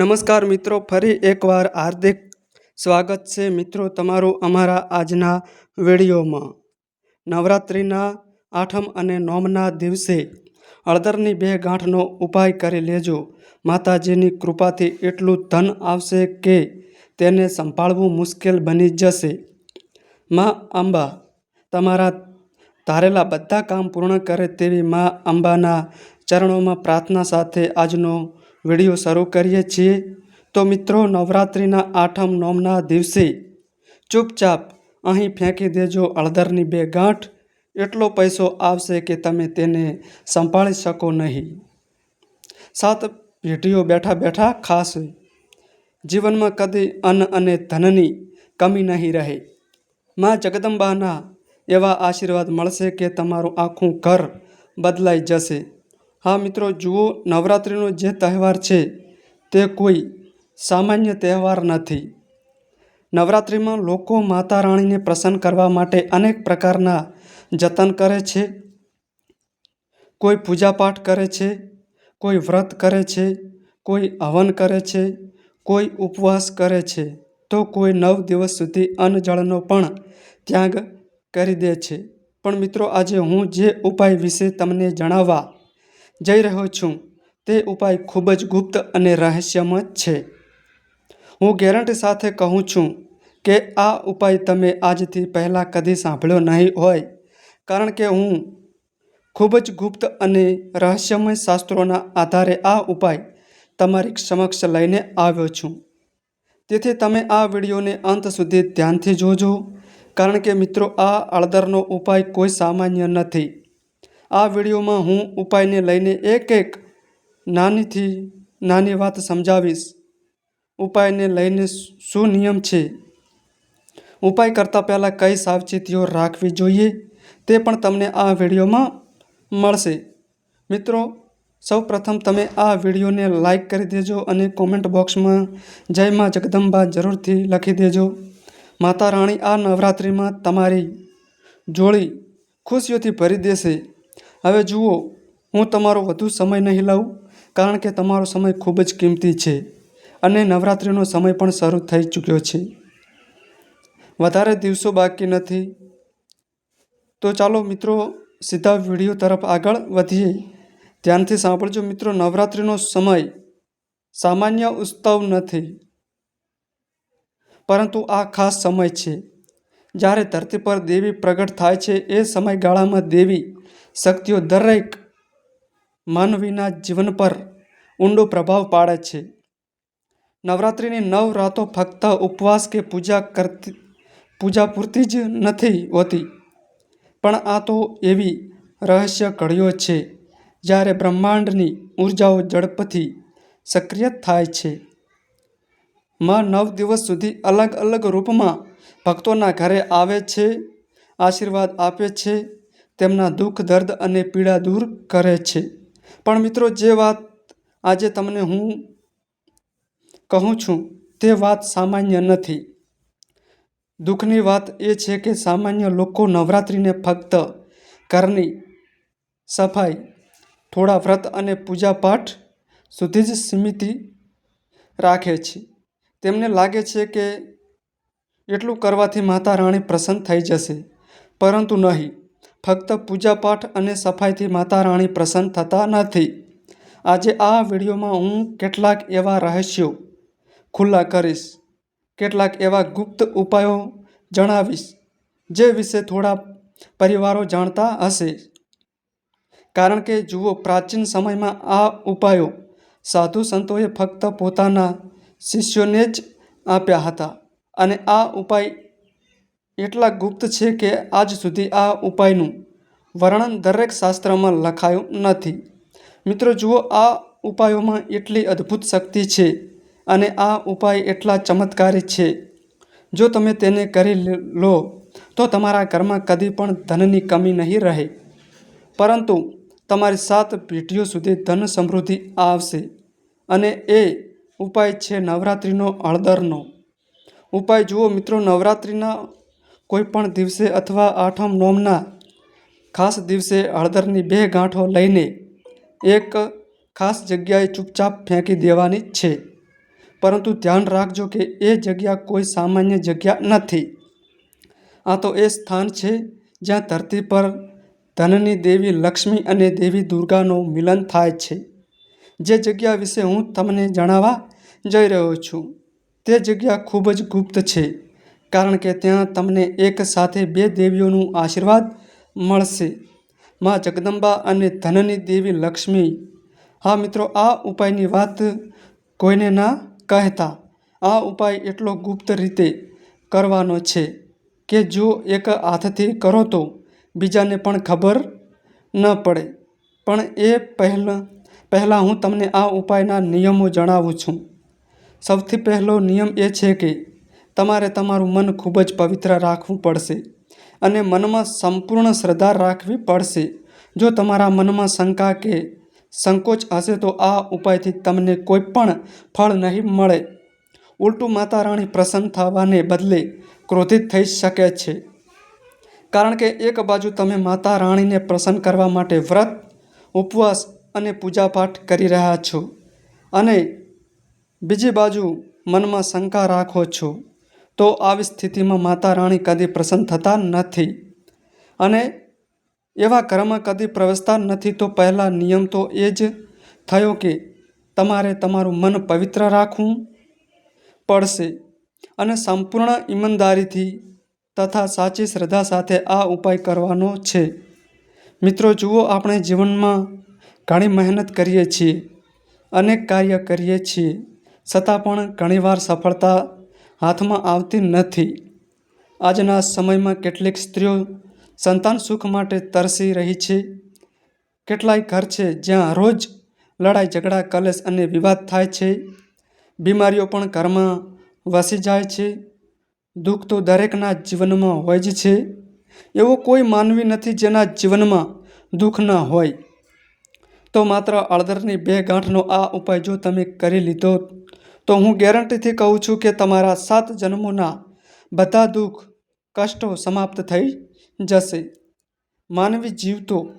નમસ્કાર મિત્રો, ફરી એકવાર હાર્દિક સ્વાગત છે મિત્રો તમારું અમારા આજના વિડીયોમાં. નવરાત્રિના આઠમ અને નોમના દિવસે હળદરની બે ગાંઠનો ઉપાય કરી લેજો. માતાજીની કૃપાથી એટલું ધન આવશે કે તેને સંભાળવું મુશ્કેલ બની જશે. માં અંબા, તમારા ધારેલા બધા કામ પૂર્ણ કરે તેવી માં અંબાના ચરણોમાં પ્રાર્થના સાથે આજનો વીડિયો શરૂ કરીએ છીએ. તો મિત્રો, નવરાત્રિના આઠમ નોમના દિવસે ચૂપચાપ અહીં ફેંકી દેજો હળદરની બે ગાંઠ. એટલો પૈસો આવશે કે તમે તેને સંભાળી શકો નહીં. સાત પેઢીઓ બેઠા બેઠા ખાશે જીવનમાં કદી અન્ન અને ધનની કમી નહીં રહે. માં જગદંબાના એવા આશીર્વાદ મળશે કે તમારું આખું ઘર બદલાઈ જશે. હા મિત્રો, જુઓ, નવરાત્રિનો જે તહેવાર છે, તે કોઈ સામાન્ય તહેવાર નથી. નવરાત્રિમાં લોકો માતા રાણીને પ્રસન્ન કરવા માટે અનેક પ્રકારના જતન કરે છે. કોઈ પૂજાપાઠ કરે છે, કોઈ વ્રત કરે છે, કોઈ હવન કરે છે, કોઈ ઉપવાસ કરે છે. તો કોઈ નવ દિવસ સુધી અન્ન જળનો પણ ત્યાગ કરી દે છે. પણ મિત્રો, આજે હું જે ઉપાય વિશે તમને જણાવવા જઈ રહ્યો છું. તે ઉપાય ખૂબ જ ગુપ્ત અને રહસ્યમય છે. હું ગેરંટી સાથે કહું છું કે આ ઉપાય તમે આજથી પહેલાં કદી સાંભળ્યો નહીં હોય, કારણ કે હું ખૂબ જ ગુપ્ત અને રહસ્યમય શાસ્ત્રોના આધારે આ ઉપાય તમારી સમક્ષ લઈને આવ્યો છું. તેથી તમે આ વિડીયોને અંત સુધી ધ્યાનથી જોજો, કારણ કે મિત્રો, આ અળદરનો ઉપાય કોઈ સામાન્ય નથી. આ વિડીયોમાં હું ઉપાયને લઈને એક એક નાનીથી નાની વાત સમજાવીશ. ઉપાયને લઈને શું નિયમ છે? ઉપાય કરતાં પહેલાં કઈ સાવચેતીઓ રાખવી જોઈએ તે પણ તમને આ વિડીયોમાં મળશે. મિત્રો સૌ પ્રથમ તમે આ વિડીયોને લાઈક કરી દેજો અને કોમેન્ટ બોક્સમાં જય માં જગદંબા જરૂરથી લખી દેજો. માતા રાણી આ નવરાત્રિમાં તમારી જોડી ખુશીઓથી ભરી દેશે. હવે જુઓ, હું તમારો વધુ સમય નહીં લઉં કારણ કે તમારો સમય ખૂબ જ કિંમતી છે અને નવરાત્રિનો સમય પણ શરૂ થઈ ચૂક્યો છે. વધારે દિવસો બાકી નથી. તો ચાલો મિત્રો, સીધા વીડિયો તરફ આગળ વધીએ. ધ્યાનથી સાંભળજો મિત્રો, નવરાત્રિનો સમય સામાન્ય ઉત્સવ નથી, પરંતુ આ ખાસ સમય છે. જ્યારે ધરતી પર દેવી પ્રગટ થાય છે, એ સમયગાળામાં દેવી શક્તિઓ દરેક માનવીના જીવન પર ઊંડો પ્રભાવ પાડે છે. નવરાત્રિની નવ રાતો ફક્ત ઉપવાસ કે પૂજા કરતી, પૂજા પૂરતી જ નથી હોતી, પણ આ તો એવી રહસ્ય ઘડીઓ છે જ્યારે બ્રહ્માંડની ઉર્જાઓ ઝડપથી સક્રિય થાય છે. માં નવ દિવસ સુધી અલગ અલગ રૂપમાં ભક્તોના ઘરે આવે છે, આશીર્વાદ આપે છે તેમના દુઃખ, દર્દ અને પીડા દૂર કરે છે. પણ મિત્રો, જે વાત આજે તમને હું કહું છું, તે વાત સામાન્ય નથી. દુઃખની વાત એ છે કે સામાન્ય લોકો નવરાત્રિને ફક્ત ઘરની સફાઈ, થોડા વ્રત અને પૂજાપાઠ સુધી જ સીમિત રાખે છે. તેમને લાગે છે કે એટલું કરવાથી માતા રાણી પ્રસન્ન થઈ જશે, પરંતુ નહીં. ફક્ત પૂજાપાઠ અને સફાઈથી માતા રાણી પ્રસન્ન થતા નથી. આજે આ વિડીયોમાં હું કેટલાક એવા રહસ્યો ખુલ્લા કરીશ. કેટલાક એવા ગુપ્ત ઉપાયો જણાવીશ, જે વિશે થોડા પરિવારો જાણતા હશે. કારણ કે જુઓ, પ્રાચીન સમયમાં આ ઉપાયો સાધુ સંતોએ ફક્ત પોતાના શિષ્યોને જ આપ્યા હતા અને આ ઉપાય એટલા ગુપ્ત છે કે આજ સુધી આ ઉપાયનું વર્ણન દરેક શાસ્ત્રમાં લખાયું નથી. મિત્રો, જુઓ, આ ઉપાયોમાં એટલી અદ્ભુત શક્તિ છે અને આ ઉપાય એટલા ચમત્કારી છે. જો તમે તેને કરી લો તો તમારા ઘરમાં કદી પણ ધનની કમી નહીં રહે. પરંતુ તમારી સાત પેઢીઓ સુધી ધન સમૃદ્ધિ આવશે અને એ ઉપાય છે નવરાત્રિનો હળદરનો. ઉપાય જુઓ મિત્રો, નવરાત્રિના કોઈ પણ દિવસે અથવા આઠમ નોમના ખાસ દિવસે હળદરની બે ગાંઠો લઈને એક ખાસ જગ્યાએ ચૂપચાપ ફેંકી દેવાની છે. પરંતુ ધ્યાન રાખજો કે એ જગ્યા કોઈ સામાન્ય જગ્યા નથી. આ તો એ સ્થાન છે જ્યાં ધરતી પર ધનની દેવી લક્ષ્મી અને દેવી દુર્ગાનું મિલન થાય છે. જે જગ્યા વિશે હું તમને જણાવવા જઈ રહ્યો છું. તે જગ્યા ખૂબ જ ગુપ્ત છે. કારણ કે ત્યાં તમને એક સાથે બે દેવીઓનું આશીર્વાદ મળશે. માં જગદંબા અને ધનની દેવી લક્ષ્મી. હા મિત્રો, આ ઉપાયની વાત કોઈને ના કહેતા. આ ઉપાય એટલો ગુપ્ત રીતે કરવાનો છે કે જો એક હાથથી કરો તો બીજાને પણ ખબર ન પડે. પણ એ પહેલાં પહેલાં હું તમને આ ઉપાયના નિયમો જણાવું છું. સૌથી પહેલો નિયમ એ છે કે તમારે તમારું મન ખૂબ જ પવિત્ર રાખવું પડશે અને મનમાં સંપૂર્ણ શ્રદ્ધા રાખવી પડશે. જો તમારા મનમાં શંકા કે સંકોચ હશે તો આ ઉપાયથી તમને કોઈ પણ ફળ નહીં મળે. ઉલટું માતા રાણી પ્રસન્ન થવાને બદલે ક્રોધિત થઈ શકે છે. કારણ કે એક બાજુ તમે માતા રાણીને પ્રસન્ન કરવા માટે વ્રત, ઉપવાસ અને પૂજાપાઠ કરી રહ્યા છો અને બીજી બાજુ મનમાં શંકા રાખો છો. તો આવી સ્થિતિમાં માતા રાણી કદી પ્રસન્ન થતા નથી. અને એવા ઘરમાં કદી પ્રવેશતા નથી તો પહેલાં નિયમ તો એ જ થયો કે તમારે તમારું મન પવિત્ર રાખવું પડશે અને સંપૂર્ણ ઈમાનદારીથી તથા સાચી શ્રદ્ધા સાથે આ ઉપાય કરવાનો છે. મિત્રો, જુઓ, આપણે જીવનમાં ઘણી મહેનત કરીએ છીએ, અનેક કાર્ય કરીએ છીએ, છતાં પણ ઘણીવાર સફળતા હાથમાં આવતી નથી. આજના સમયમાં કેટલીક સ્ત્રીઓ સંતાન સુખ માટે તરસી રહી છે. કેટલાય ઘર છે જ્યાં રોજ લડાઈ, ઝઘડા, કલેશ અને વિવાદ થાય છે. બીમારીઓ પણ ઘરમાં વસી જાય છે. દુઃખ તો દરેકના જીવનમાં હોય જ છે. એવો કોઈ માનવી નથી જેના જીવનમાં દુઃખ ન હોય. તો માત્ર અળદરની બે ગાંઠનો આ ઉપાય જો તમે કરી લીધો તો હું ગેરંટીથી કહું છું કે તમારા સાત જન્મોના બધા દુઃખ, કષ્ટો સમાપ્ત થઈ જશે. માનવી જીવતો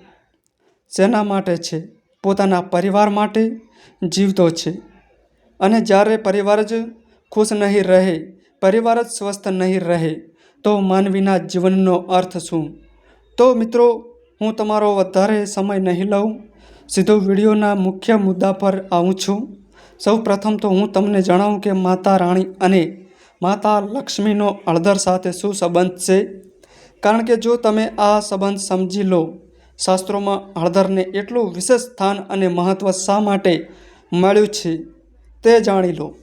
શેના માટે છે? પોતાના પરિવાર માટે જીવતો છે. અને જ્યારે પરિવાર જ ખુશ નહીં રહે, પરિવાર જ સ્વસ્થ નહીં રહે, તો માનવીના જીવનનો અર્થ શું? તો મિત્રો, હું તમારો વધારે સમય નહીં લઉં. સીધો વિડીયોના મુખ્ય મુદ્દા પર આવું છું. સૌ પ્રથમ તો હું તમને જણાવું કે માતા રાણી અને માતા લક્ષ્મીનો હળદર સાથે શું સંબંધ છે? કારણ કે જો તમે આ સંબંધ સમજી લો, શાસ્ત્રોમાં હળદરને એટલું વિશેષ સ્થાન અને મહત્ત્વ શા માટે મળ્યું છે તે જાણી લો.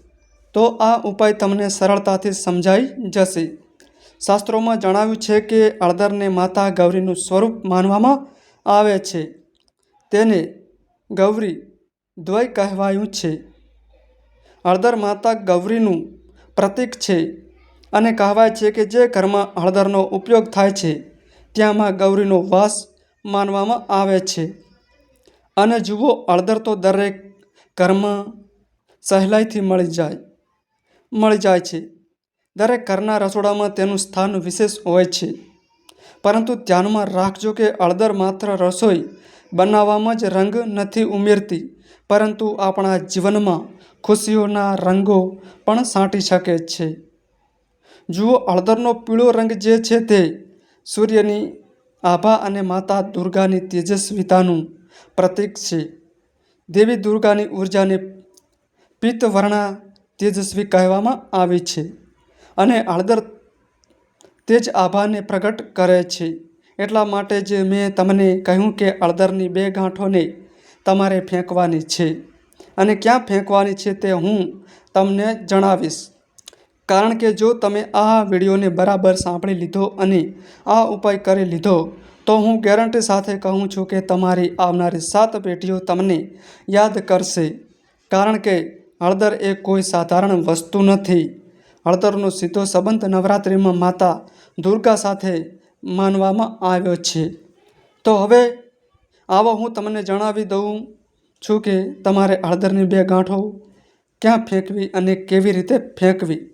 તો આ ઉપાય તમને સરળતાથી સમજાઈ જશે. શાસ્ત્રોમાં જણાવ્યું છે કે હળદરને માતા ગૌરીનું સ્વરૂપ માનવામાં આવે છે. તેને ગૌરી દ્વય કહેવાયું છે. હળદર માતા ગૌરીનું પ્રતીક છે અને કહેવાય છે કે જે ઘરમાં હળદરનો ઉપયોગ થાય છે ત્યાં માં ગૌરીનો વાસ માનવામાં આવે છે. અને જુઓ, હળદર તો દરેક ઘરમાં સહેલાઈથી મળી જાય મળી જાય છે. દરેક ઘરના રસોડામાં તેનું સ્થાન વિશેષ હોય છે. પરંતુ ધ્યાનમાં રાખજો કે હળદર માત્ર રસોઈ બનાવવામાં જ રંગ નથી ઉમેરતી, પરંતુ આપણા જીવનમાં ખુશીઓના રંગો પણ સાંટી શકે છે. જુઓ, હળદરનો પીળો રંગ જે છે તે સૂર્યની આભા અને માતા દુર્ગાની તેજસ્વીતાનું પ્રતીક છે. દેવી દુર્ગાની ઉર્જાને પિત્તવર્ણા તેજસ્વી કહેવામાં આવી છે અને હળદર તેજ આભાને પ્રગટ કરે છે. એટલા માટે જ મેં તમને કહ્યું કે હળદરની બે ગાંઠોને તમારે ફેંકવાની છે. અને ક્યાં ફેંકવાની છે તે હું તમને જણાવીશ. કારણ કે જો તમે આ વિડીયોને બરાબર સાંભળી લીધો અને આ ઉપાય કરી લીધો, તો હું ગેરંટી સાથે કહું છું કે તમારી આવનારી સાત પેઢીઓ તમને યાદ કરશે. કારણ કે હળદર એ કોઈ સાધારણ વસ્તુ નથી. હળદરનો સીધો સંબંધ નવરાત્રિમાં માતા દુર્ગા સાથે માનવામાં આવ્યો છે. તો હવે આવો હું તમને જણાવી દઉં છું કે તમારે હળદરની બે ગાંઠો ક્યાં ફેંકવી અને કેવી રીતે ફેંકવી?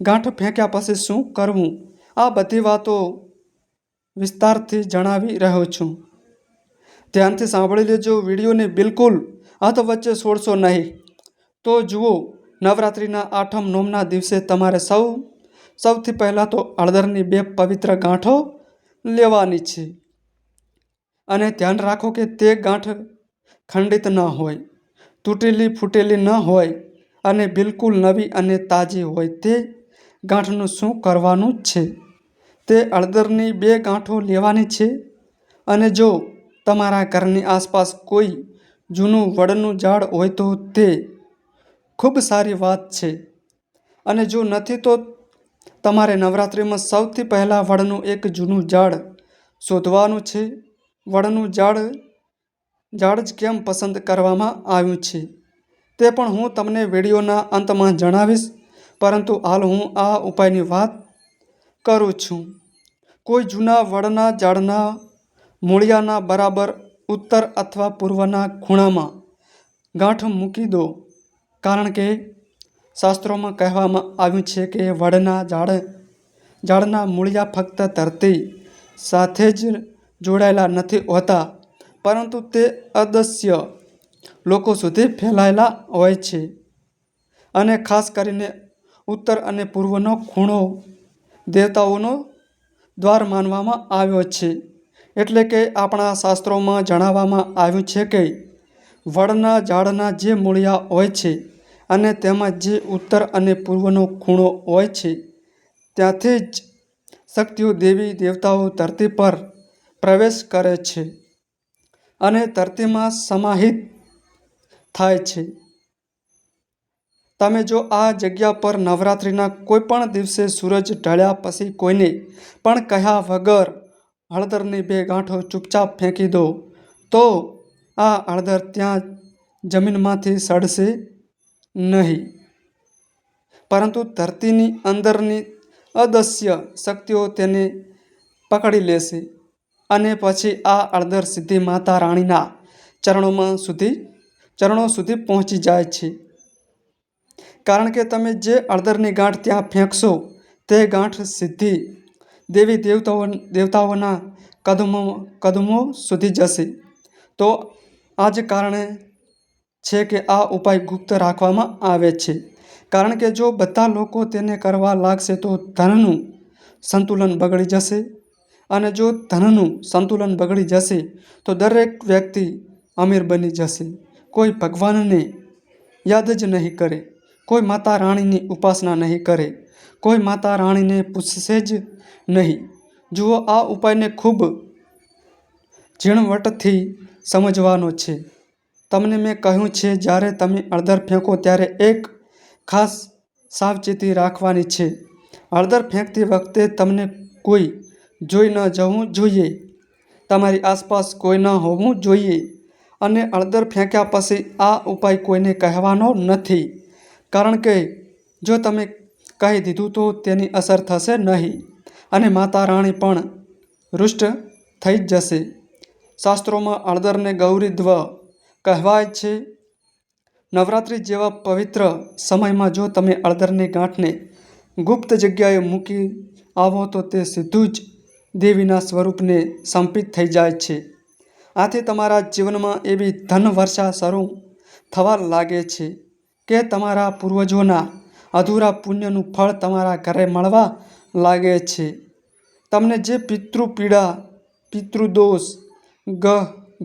ગાંઠ ફેંક્યા પછી શું કરવું? આ બધી વાતો વિસ્તારથી જણાવી રહ્યો છું. ધ્યાનથી સાંભળી લેજો, વિડીયોને બિલકુલ હાથ વચ્ચે છોડશો નહીં. તો જુઓ, નવરાત્રિના આઠમ નોમના દિવસે તમારે સૌ સૌથી પહેલાં તો હળદરની બે પવિત્ર ગાંઠો લેવાની છે. અને ધ્યાન રાખો કે તે ગાંઠ ખંડિત ન હોય, તૂટેલી ફૂટેલી ન હોય અને બિલકુલ નવી અને તાજી હોય તે ગાંઠનું શું કરવાનું છે? તે હળદરની બે ગાંઠો લેવાની છે અને જો તમારા ઘરની આસપાસ કોઈ જૂનું વડનું ઝાડ હોય તો તે ખૂબ સારી વાત છે. અને જો નથી તો તમારે નવરાત્રિમાં સૌથી પહેલાં વડનું એક જૂનું ઝાડ શોધવાનું છે. વડનું ઝાડ ઝાડ જ કેમ પસંદ કરવામાં આવ્યું છે? તે પણ હું તમને વિડીયોના અંતમાં જણાવીશ, પરંતુ હાલ હું આ ઉપાયની વાત કરું છું. કોઈ જૂના વડના ઝાડના મૂળિયાના બરાબર ઉત્તર અથવા પૂર્વના ખૂણામાં ગાંઠ મૂકી દો, કારણ કે શાસ્ત્રોમાં કહેવામાં આવ્યું છે કે વડના ઝાડ ઝાડના મૂળિયા ફક્ત ધરતી સાથે જ જોડાયેલા નથી હોતા, પરંતુ તે અદસ્ય લોકો સુધી ફેલાયેલા હોય છે. અને ખાસ કરીને ઉત્તર અને પૂર્વનો ખૂણો દેવતાઓનો દ્વાર માનવામાં આવ્યો છે. એટલે કે આપણા શાસ્ત્રોમાં જણાવવામાં આવ્યું છે કે વડના ઝાડના જે મૂળિયા હોય છે અને તેમાં જે ઉત્તર અને પૂર્વનો ખૂણો હોય છે, ત્યાંથી જ શક્તિઓ દેવી દેવતાઓ ધરતી પર પ્રવેશ કરે છે અને ધરતીમાં સમાહિત થાય છે. તમે જો આ જગ્યા પર નવરાત્રિના કોઈ પણ દિવસે સૂરજ ઢળ્યા પછી કોઈને પણ કહ્યા વગર હળદરની બે ગાંઠો ચૂપચાપ ફેંકી દો, તો આ હળદર ત્યાં જમીનમાંથી સડશે નહીં. પરંતુ ધરતીની અંદરની અદશ્ય શક્તિઓ તેને પકડી લેશે અને પછી આ અળદર સિદ્ધિ માતા રાણીના ચરણોમાં સુધી, ચરણો સુધી પહોંચી જાય છે. કારણ કે તમે જે અળદરની ગાંઠ ત્યાં ફેંકશો, તે ગાંઠ સીધી દેવી દેવતાઓ, દેવતાઓના કદમો કદમો સુધી જશે. તો આ જ કારણે છે કે આ ઉપાય ગુપ્ત રાખવામાં આવે છે. કારણ કે જો બધા લોકો તેને કરવા લાગશે તો ધનનું સંતુલન બગડી જશે અને જો ધનનું સંતુલન બગડી જશે તો દરેક વ્યક્તિ અમીર બની જશે. કોઈ ભગવાનને યાદ જ નહીં કરે. કોઈ માતા રાણીની ઉપાસના નહીં કરે. કોઈ માતા રાણીને પૂછશે જ નહીં. જુઓ, આ ઉપાયને ખૂબ ઝીણવટથી સમજવાનો છે. તમને મેં કહ્યું છે, જ્યારે તમે હળદર ફેંકો ત્યારે એક ખાસ સાવચેતી રાખવાની છે. હળદર ફેંકતી વખતે તમને કોઈ જોઈ ન જવું જોઈએ. તમારી આસપાસ કોઈ ન હોવું જોઈએ. અને હળદર ફેંક્યા પછી આ ઉપાય કોઈને કહેવાનો નથી. કારણ કે જો તમે કહી દીધું તો તેની અસર થશે નહીં અને માતા રાણી પણ રુષ્ટ થઈ જશે. શાસ્ત્રોમાં હળદરને ગૌરીધ્વ કહેવાય છે, નવરાત્રિ જેવા પવિત્ર સમયમાં જો તમે અળદરની ગાંઠને ગુપ્ત જગ્યાએ મૂકી આવો તો તે સીધું જ દેવીના સ્વરૂપને સંપિત થઈ જાય છે. આથી તમારા જીવનમાં એવી ધન વર્ષા શરૂ થવા લાગે છે કે તમારા પૂર્વજોના અધૂરા પુણ્યનું ફળ તમારા ઘરે મળવા લાગે છે. તમને જે પિતૃ પીડા પિતૃદોષ,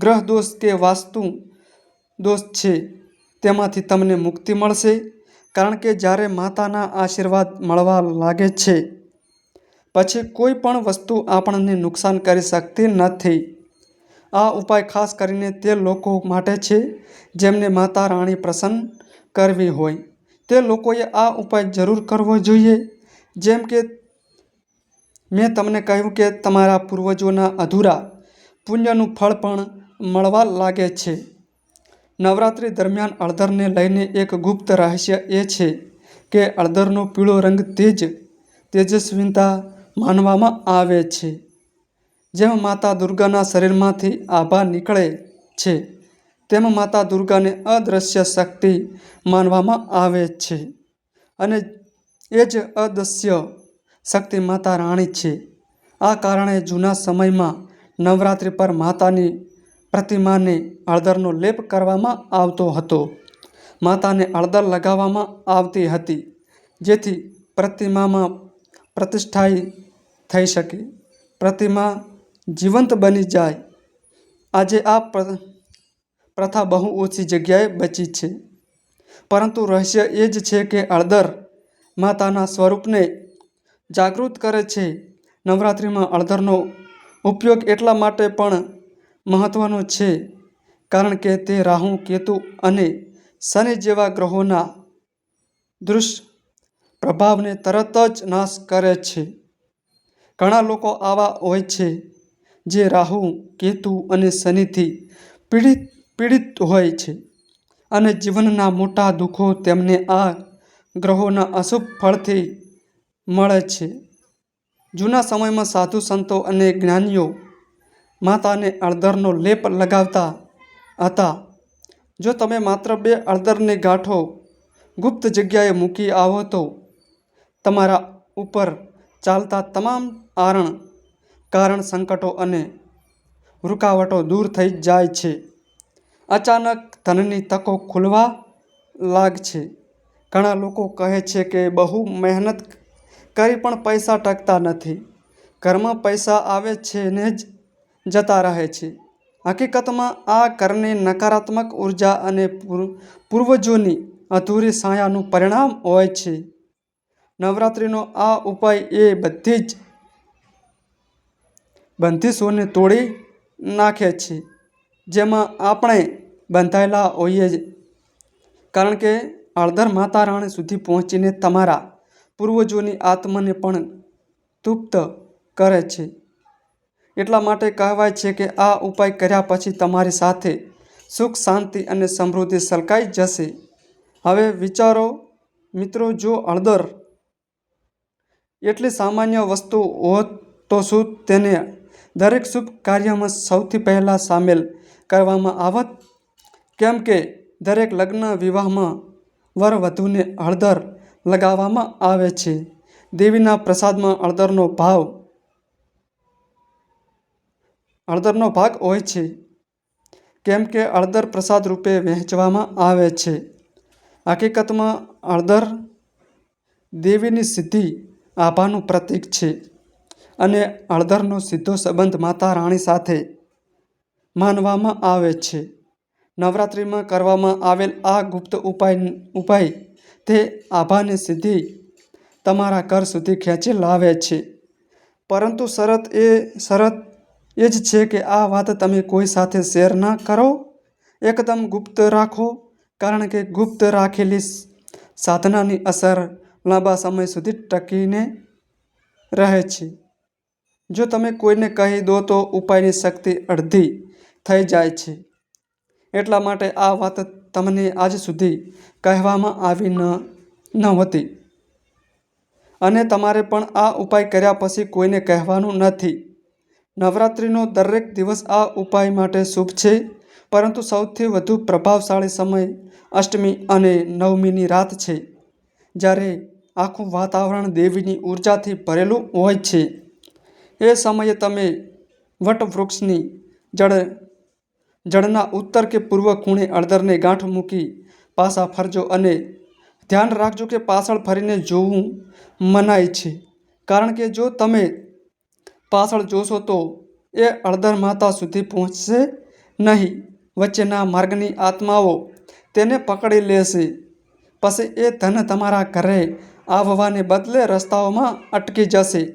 ગ્રહ દોષ કે વાસ્તુ દોષ છે, તેમાંથી તમને મુક્તિ મળશે, કારણ કે જ્યારે માતાના આશીર્વાદ મળવા લાગે છે, પછી કોઈ પણ વસ્તુ આપણને નુકસાન કરી શકતી નથી. આ ઉપાય ખાસ કરીને તે લોકો માટે છે, જેમને માતા રાણી પ્રસન્ન કરવી હોય. તે લોકોએ આ ઉપાય જરૂર કરવો જોઈએ. જેમ કે, મેં તમને કહ્યું કે તમારા પૂર્વજોના અધૂરા પુણ્યનું ફળ પણ મળવા લાગે છે. નવરાત્રિ દરમિયાન અળદરને લઈને એક ગુપ્ત રહસ્ય એ છે કે અળદરનો પીળો રંગ તેજ તેજસ્વીતા માનવામાં આવે છે, જેમ માતા દુર્ગાના શરીરમાંથી આભા નીકળે છે, તેમ માતા દુર્ગાને અદૃશ્ય શક્તિ માનવામાં આવે છે અને એ જ અદૃશ્ય શક્તિ માતા રાણી છે. આ કારણે જૂના સમયમાં નવરાત્રિ પર માતાની પ્રતિમાને હળદરનો લેપ કરવામાં આવતો હતો. માતાને હળદર લગાવવામાં આવતી હતી, જેથી પ્રતિમામાં પ્રતિષ્ઠાઈ થઈ શકે. પ્રતિમા જીવંત બની જાય. આજે આ પ્રથા બહુ ઓછી જગ્યાએ બચી છે. પરંતુ રહસ્ય એ જ છે કે અળદર માતાના સ્વરૂપને જાગૃત કરે છે. નવરાત્રિમાં અળદરનો ઉપયોગ એટલા માટે પણ મહત્વનો છે, કારણ કે તે રાહુ, કેતુ અને શનિ જેવા ગ્રહોના દૃશ પ્રભાવને તરત જ નાશ કરે છે. ઘણા લોકો આવા હોય છે, જે રાહુ, કેતુ અને શનિથી પીડિત પીડિત હોય છે અને જીવનના મોટા દુઃખો તેમને આ ગ્રહોના અશુભ ફળથી મળે છે. જૂના સમયમાં સાધુ સંતો અને જ્ઞાનીઓ માતાને અળદરનો લેપ લગાવતા હતા. જો તમે માત્ર બે અળદરને ગાંઠો ગુપ્ત જગ્યાએ મૂકી આવો તો તમારા ઉપર ચાલતા તમામ આરણ, કારણ સંકટો અને રૂકાવટો દૂર થઈ જાય છે. અચાનક ધનની તકો ખુલવા લાગશે. ઘણા લોકો કહે છે કે બહુ મહેનત કરી પણ પૈસા ટકતા નથી. ઘરમાં પૈસા આવે છે ને જ જતા રહે છે. હકીકતમાં આ કરને નકારાત્મક ઊર્જા અને પૂર- પૂર્વજોની અધૂરી સાયાનું પરિણામ હોય છે. નવરાત્રિનો આ ઉપાય એ બધી જ બંધીશોને તોડી નાખે છે, જેમાં આપણે બંધાયેલા હોઈએ કારણ કે હળદર માતા રાણી સુધી પહોંચીને તમારા પૂર્વજોની આત્માને પણ તૃપ્ત કરે છે. એટલા માટે કહેવાય છે કે આ ઉપાય કર્યા પછી તમારી સાથે સુખ, શાંતિ અને સમૃદ્ધિ સલકાઈ જશે. હવે વિચારો, મિત્રો, જો હળદર એટલી સામાન્ય વસ્તુ હોત તો શું તેને દરેક શુભ કાર્યમાં સૌથી પહેલાં સામેલ કરવામાં આવત? કેમ કે દરેક લગ્ન વિવાહમાં વર વધુને હળદર લગાવવામાં આવે છે. દેવીના પ્રસાદમાં હળદરનો ભાવ હળદરનો ભાગ હોય છે, કેમ કે હળદર પ્રસાદ રૂપે વહેંચવામાં આવે છે. હકીકતમાં હળદર દેવીની સિદ્ધિ આભાનું પ્રતીક છે અને હળદરનો સીધો સંબંધ માતા રાણી સાથે માનવામાં આવે છે. નવરાત્રિમાં કરવામાં આવેલ આ ગુપ્ત ઉપાય ઉપાય તે આભાની સિદ્ધિ તમારા ઘર સુધી ખેંચી લાવે છે. પરંતુ શરત એ, શરત એ જ છે કે આ વાત તમે કોઈ સાથે શેર ના કરો. એકદમ ગુપ્ત રાખો, કારણ કે ગુપ્ત રાખેલી સાધનાની અસર લાંબા સમય સુધી ટકીને રહે છે. જો તમે કોઈને કહી દો તો ઉપાયની શક્તિ અડધી થઈ જાય છે. એટલા માટે આ વાત તમને આજ સુધી કહેવામાં આવી ન નહોતી અને તમારે પણ આ ઉપાય કર્યા પછી કોઈને કહેવાનું નથી. નવરાત્રિનો દરેક દિવસ આ ઉપાય માટે શુભ છે. પરંતુ સૌથી વધુ પ્રભાવશાળી સમય અષ્ટમી અને નવમીની રાત છે. જ્યારે આખું વાતાવરણ દેવીની ઉર્જાથી ભરેલું હોય છે. એ સમયે તમે વટવૃક્ષની જળ, જળના ઉત્તર કે પૂર્વ ખૂણે અડદરને ગાંઠ મૂકી પાછા ફરજો અને ધ્યાન રાખજો કે પાછળ ફરીને જોવું મનાય છે. કારણ કે જો તમે પાછળ જોશો તો એ અડધર માતા સુધી પહોંચશે નહીં. વચ્ચેના માર્ગની આત્માઓ તેને પકડી લેશે. પછી એ ધન તમારા ઘરે આવવાને બદલે રસ્તાઓમાં અટકી જશે.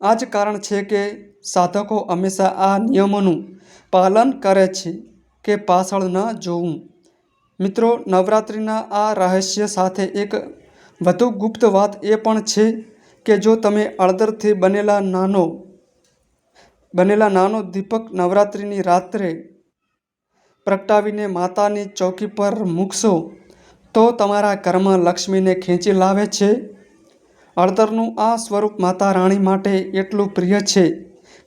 આ જ કારણ છે કે સાધકો હંમેશા આ નિયમોનું પાલન કરે છે કે પાછળ ન જોવું. મિત્રો, નવરાત્રિના આ રહસ્ય સાથે એક વધુ ગુપ્ત વાત એ પણ છે કે જો તમે અળદરથી બનેલા નાનો બનેલા નાનો દીપક નવરાત્રિની રાત્રે પ્રગટાવીને માતાની ચોકી પર મૂકશો, તો તમારા ઘરમાં લક્ષ્મીને ખેંચી લાવે છે. અળદરનું આ સ્વરૂપ માતા રાણી માટે એટલું પ્રિય છે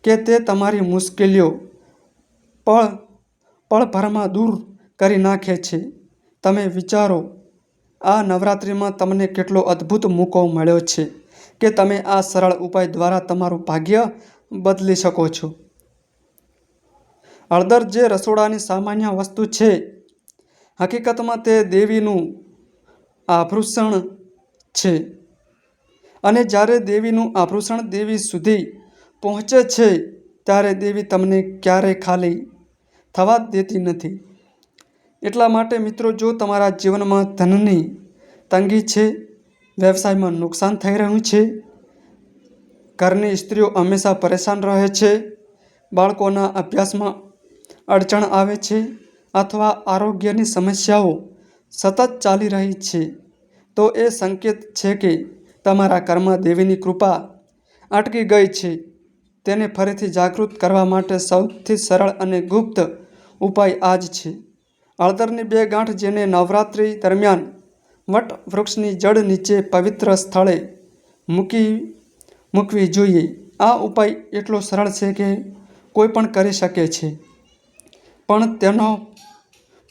કે તે તમારી મુશ્કેલીઓ પળ, પળભરમાં દૂર કરી નાખે છે. તમે વિચારો, આ નવરાત્રિમાં તમને કેટલો અદ્ભુત મૂકો મળ્યો છે. કે તમે આ સરળ ઉપાય દ્વારા તમારું ભાગ્ય બદલી શકો છો. હળદર જે રસોડાની સામાન્ય વસ્તુ છે, હકીકતમાં તે દેવીનું આભૂષણ છે. અને જ્યારે દેવીનું આભૂષણ દેવી સુધી પહોંચે છે, ત્યારે દેવી તમને ક્યારેય ખાલી થવા દેતી નથી. એટલા માટે મિત્રો, જો તમારા જીવનમાં ધનની તંગી છે વ્યવસાયમાં નુકસાન થઈ રહ્યું છે. ઘરની સ્ત્રીઓ હંમેશા પરેશાન રહે છે. બાળકોના અભ્યાસમાં અડચણ આવે છે અથવા આરોગ્યની સમસ્યાઓ સતત ચાલી રહી છે. તો એ સંકેત છે કે તમારા ઘરમાં દેવીની કૃપા અટકી ગઈ છે. તેને ફરીથી જાગૃત કરવા માટે સૌથી સરળ અને ગુપ્ત ઉપાય આ જ છે. હળદરની બે ગાંઠ જેને નવરાત્રિ દરમિયાન વટ વૃક્ષની જડ નીચે પવિત્ર સ્થળે મૂકી, મૂકવી જોઈએ. આ ઉપાય એટલો સરળ છે કે કોઈ પણ કરી શકે છે. પણ તેનો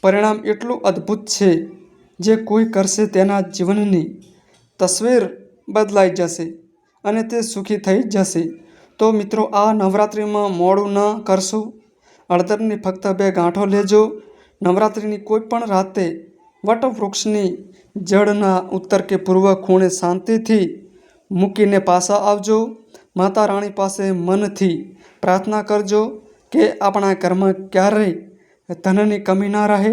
પરિણામ એટલું અદ્ભુત છે જે કોઈ કરશે તેના જીવનની તસવીર બદલાઈ જશે અને તે સુખી થઈ જશે. તો મિત્રો, આ નવરાત્રિમાં મોડું ન કરશો. હળદરની ફક્ત બે ગાંઠો લેજો. નવરાત્રિની કોઈ પણ રાતે વટવૃક્ષની જળના ઉત્તર કે પૂર્વ ખૂણે શાંતિથી મૂકીને પાછા આવજો. માતા રાણી પાસે મનથી પ્રાર્થના કરજો કે આપણા ઘરમાં ક્યારેય ધનની કમી ના રહે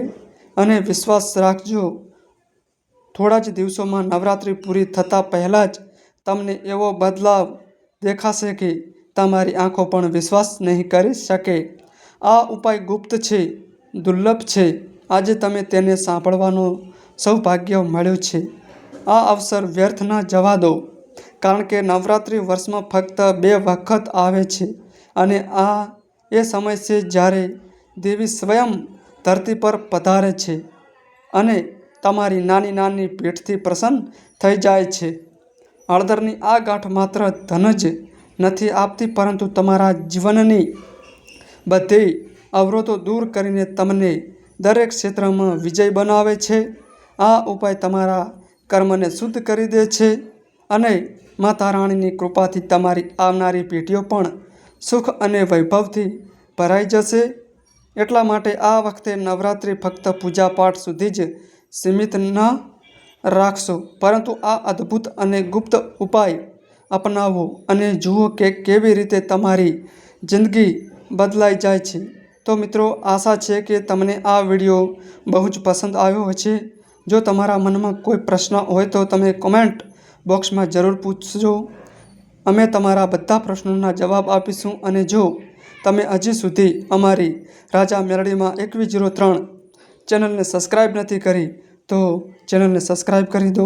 અને વિશ્વાસ રાખજો. થોડા જ દિવસોમાં નવરાત્રિ પૂરી થતાં પહેલાં જ તમને એવો બદલાવ દેખાશે કે તમારી આંખો પણ વિશ્વાસ નહીં કરી શકે. આ ઉપાય ગુપ્ત છે, દુર્લભ છે. આજે તમે તેને સાંભળવાનો સૌભાગ્ય મળ્યું છે. આ અવસર વ્યર્થ ન જવા દો, કારણ કે નવરાત્રિ વર્ષમાં ફક્ત બે વખત આવે છે અને આ એ સમય છે જ્યારે દેવી સ્વયં ધરતી પર પધારે છે અને તમારી નાની નાની પીઠથી પ્રસન્ન થઈ જાય છે. હળદરની આ ગાંઠ માત્ર ધન જ નથી આપતી, પરંતુ તમારા જીવનની બધી અવરોધો દૂર કરીને તમને દરેક ક્ષેત્રમાં વિજય બનાવે છે. આ ઉપાય તમારા કર્મને શુદ્ધ કરી દે છે અને માતા રાણીની કૃપાથી તમારી આવનારી પેઢીઓ પણ સુખ અને વૈભવથી ભરાઈ જશે. એટલા માટે આ વખતે નવરાત્રિ ફક્ત પૂજાપાઠ સુધી જ સીમિત ન રાખશો. પરંતુ આ અદ્ભુત અને ગુપ્ત ઉપાય અપનાવો અને જુઓ કે કેવી રીતે તમારી જિંદગી બદલાઈ જાય છે. તો મિત્રો, આશા છે કે તમને આ વીડિયો બહુ જ પસંદ આવ્યો હશે. જો તમારા મનમાં કોઈ પ્રશ્ન હોય તો તમે કોમેન્ટ બોક્સમાં જરૂર પૂછજો. અમે તમારા બધા પ્રશ્નોના જવાબ આપીશું અને જો તમે હજી સુધી અમારી રાજા મેલડીમાં એકવીસ જીરો ત્રણ ચેનલને સબસ્ક્રાઈબ નથી કરી, તો ચેનલને સબસ્ક્રાઈબ કરી દો.